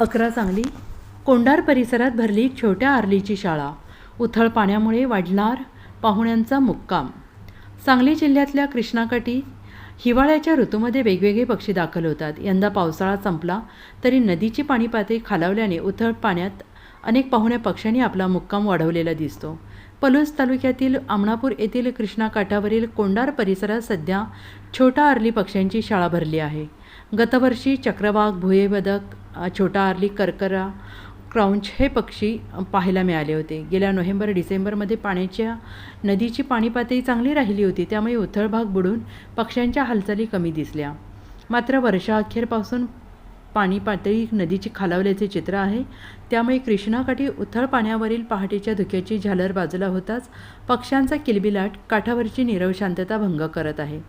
अकरा चांगली कोंडार परिसरात भरली छोट्या आरलीची शाळा. उथळ पाण्यामुळे वाढणार पाहुण्यांचा मुक्काम. सांगली जिल्ह्यातल्या कृष्णाकाठी हिवाळ्याच्या ऋतूमध्ये वेगवेगळे पक्षी दाखल होतात. यंदा पावसाळा संपला तरी नदीची पाणी पातळी खालावल्याने उथळ पाण्यात अनेक पाहुण्या पक्ष्यांनी आपला मुक्काम वाढवलेला दिसतो. पलूस तालुक्यातील आमणापूर येथील कृष्णाकाठावरील कोंडार परिसरात सध्या छोटा आरली पक्ष्यांची शाळा भरली आहे. गतवर्षी चक्रवाघ भुयेबदक बदक छोटा आरली करकरा क्राऊंच हे पक्षी पाहायला मिळाले होते. गेल्या नोव्हेंबर डिसेंबरमध्ये पाण्याच्या नदीची पाणी पातळी चांगली राहिली होती त्यामुळे उथळ भाग बुडून पक्ष्यांच्या हालचाली कमी दिसल्या. मात्र वर्षाअखेरपासून पाणी पातळी नदीची खालावल्याचे चित्र आहे. त्यामुळे कृष्णाकाठी उथळ पाण्यावरील पहाटेच्या धुक्याची झालर बाजूला होताच पक्ष्यांचा किलबिलाट काठावरची नीरव शांतता भंग करत आहे.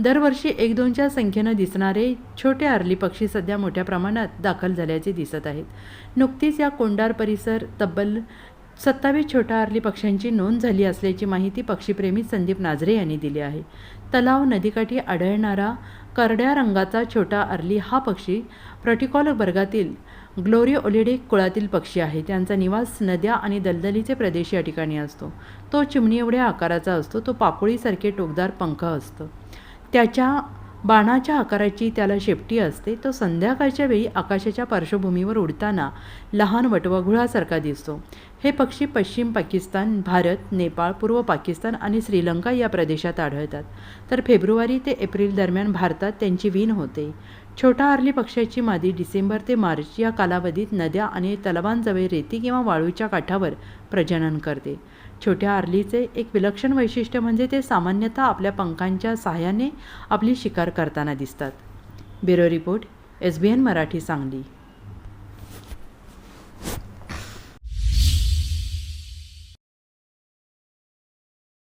दरवर्षी एक दोनच्या संख्येनं दिसणारे छोटे आरली पक्षी सध्या मोठ्या प्रमाणात दाखल झाल्याचे दिसत आहेत. नुकतीच या कोंडार परिसर तब्बल सत्तावीस छोटा आरली पक्ष्यांची नोंद झाली असल्याची माहिती पक्षीप्रेमी संदीप नाझरे यांनी दिली आहे. तलाव नदीकाठी आढळणारा करड्या रंगाचा छोटा आरली हा पक्षी प्रॉटिकॉल वर्गातील ग्लोरी ओलिडे कुळातील पक्षी आहे. त्यांचा निवास नद्या आणि दलदलीचे प्रदेश या ठिकाणी असतो. तो चिमणी एवढ्या आकाराचा असतो तो पापोळीसारखे टोकदार पंख असतो. त्याच्या बाणाच्या आकाराची त्याला शेपटी असते. तो संध्याकाळच्या वेळी आकाशाच्या पार्श्वभूमीवर उडताना लहान वटवाघुळासारखा दिसतो. हे पक्षी पश्चिम पाकिस्तान भारत नेपाळ पूर्व पाकिस्तान आणि श्रीलंका या प्रदेशात आढळतात. तर फेब्रुवारी ते एप्रिल दरम्यान भारतात त्यांची वीण होते. छोटा आरली पक्ष्याची मादी डिसेंबर ते मार्च या कालावधीत नद्या आणि तलावांजवळ रेती किंवा वाळूच्या काठावर प्रजनन करते. छोट्या आरलीचे एक विलक्षण वैशिष्ट्य म्हणजे ते सामान्यतः आपल्या पंखांच्या सहाय्याने आपली शिकार करताना दिसतात. Bureau report S B N Marathi Sangli.